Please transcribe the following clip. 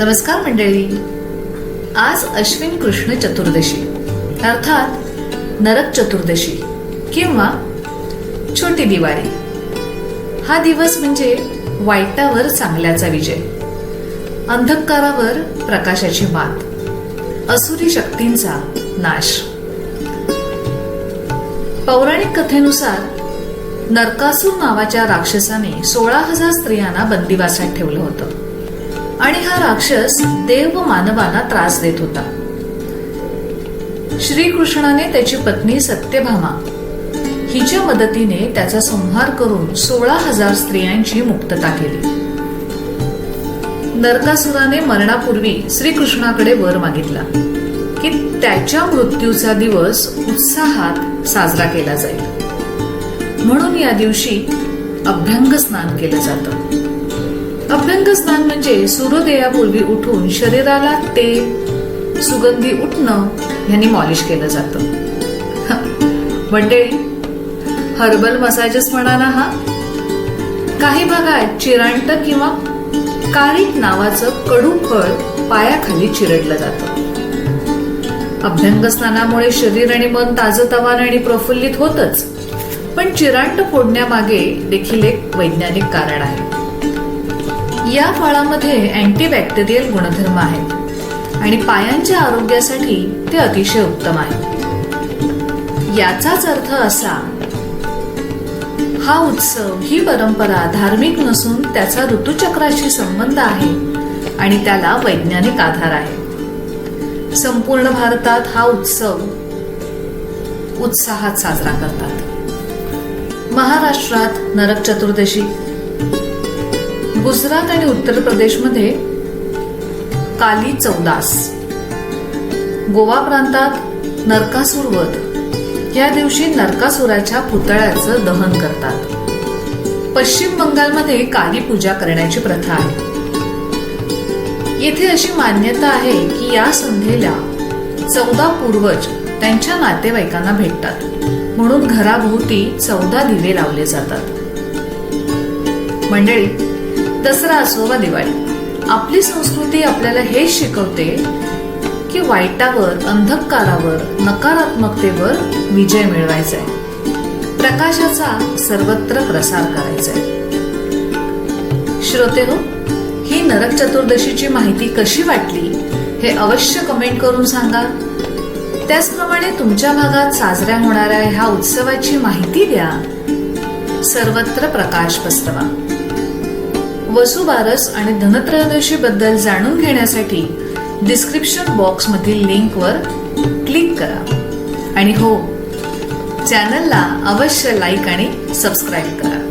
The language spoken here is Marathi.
नमस्कार मंडळी. आज अश्विन कृष्ण चतुर्दशी अर्थात नरक चतुर्दशी किंवा छोटी दिवाळी. हा दिवस म्हणजे वाईटावर चांगल्याचा विजय अंधकारावर प्रकाशाची मात असुरी शक्तींचा नाश. पौराणिक कथेनुसार नरकासूर नावाच्या राक्षसाने सोळा हजार स्त्रियांना बंदिवासात ठेवलं होतं. आणि हा राक्षस देव व मानवांना त्रास देत होता. श्रीकृष्णाने त्याची पत्नी सत्यभामा हिच्या मदतीने त्याचा संहार करून सोळा हजार स्त्रियांची मुक्तता केली. नरकासुराने मरणापूर्वी श्रीकृष्णाकडे वर मागितला की त्याच्या मृत्यूचा दिवस उत्साहात साजरा केला जाईल. म्हणून या दिवशी अभ्यंग स्नान केलं जातं. अभ्यंग स्नान म्हणजे सूर्योदयापूर्वी उठून शरीराला तेल सुगंधी उठणं यांनी मॉलिश केलं जातं. मंडळी म्हणजे हर्बल मसाजच म्हणा ना हा. काही भागात चिरांट किंवा कारीट नावाचं कडू फळ पायाखाली चिरडलं जातं. अभ्यंग स्नानामुळे शरीर आणि मन ताजतवान आणि प्रफुल्लित होतच. पण चिरांट फोडण्यामागे देखील एक वैज्ञानिक कारण आहे. या फळामध्ये अँटीबॅक्टेरियल गुणधर्म आहेत आणि पायांच्या आरोग्यासाठी ते अतिशय उत्तम आहे याचाच अर्थ असा हा उत्सव ही परंपरा धार्मिक नसून त्याचा ऋतुचक्राशी संबंध आहे आणि त्याला वैज्ञानिक आधार आहे. संपूर्ण भारतात हा उत्सव उत्साहात साजरा करतात. महाराष्ट्रात नरक चतुर्दशी गुजरात आणि उत्तर प्रदेशमध्ये काली चौदास. गोवा प्रांतात नरकासूर वध. या दिवशी नरकासुराच्या पुतळ्याचं दहन करतात. पश्चिम बंगालमध्ये काली पूजा करण्याची प्रथा आहे. येथे अशी मान्यता आहे की या संध्येला चौदा पूर्वज त्यांच्या नातेवाईकांना भेटतात. म्हणून घराभोवती चौदा दिवे लावले जातात. मंडळी दसरा असो वा दिवाळी आपली संस्कृती आपल्याला हे शिकवते की वाईटावर अंधकारावर नकारात्मकतेवर विजय मिळवायचा आहे. प्रकाशाचा सर्वत्र प्रसार करायचा आहे. श्रोते हो ही नरक चतुर्दशीची माहिती कशी वाटली हे अवश्य कमेंट करून सांगा. त्याचप्रमाणे तुमच्या भागात साजऱ्या होणाऱ्या ह्या उत्सवाची माहिती द्या. सर्वत्र प्रकाश पसरवा वसुबारस आणि धनत्रयोदशी बद्दल जाणून घेण्यासाठी डिस्क्रिप्शन बॉक्स मधील लिंकवर क्लिक करा. आणि हो चॅनलला अवश्य लाईक आणि सबस्क्राईब करा.